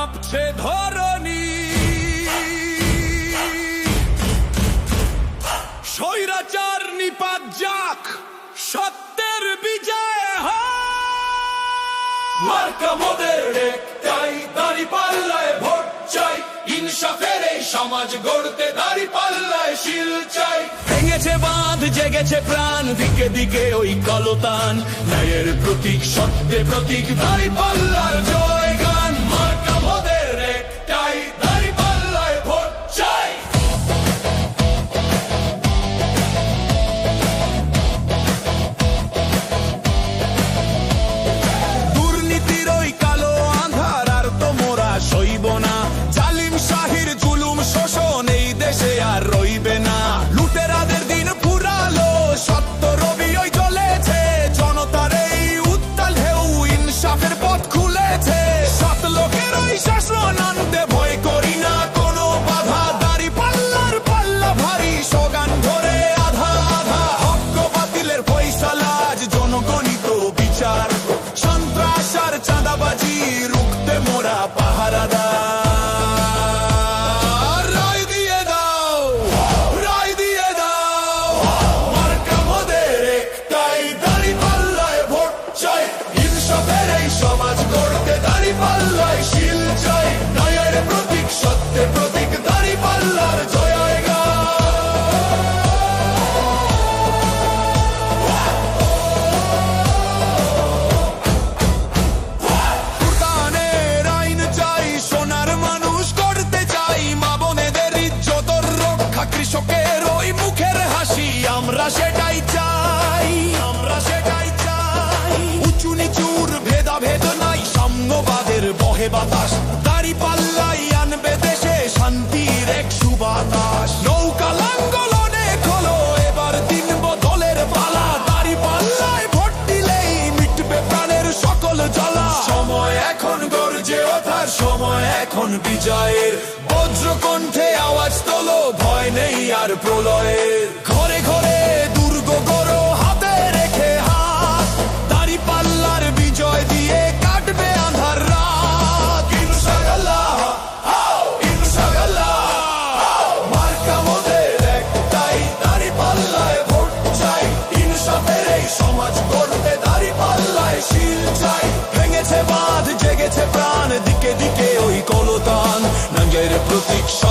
কাঁপছে ধরণী। স্বৈরাচার নিপাত যাক, সত্যের বিজয় মার্কা মোদের দাঁড়ি পাল্লায় ভোট চাই, ইনসাফের এই সমাজ গড়তে দাঁড়ি পাল্লায় শিল চাই। ভেঙেছে বাঁধ, জেগেছে প্রাণ, দিকে দিকে ওই কলতান। ন্যায়ের প্রতীক সত্যে প্রতীক, দাঁড়ি পাল্লার জয় সাম্যবাদের বাতাস, দাড়ি পাল্লাই আনবে দেশে শান্তির এক সুবাতাস। নৌকা লাঙ্গলনে খোলো, এবার দিন বদলের পালা। দাড়ি ভোট দিলেই মিটবে প্রাণের সকল জ্বালা। সময় এখন গর্জে ওঠার, সময় এখন বিজয়ের। বজ্র কণ্ঠে আওয়াজ তোলো, ভয় নেই আর প্রলয়ের। ঘরে ঘরে দিকে দিকে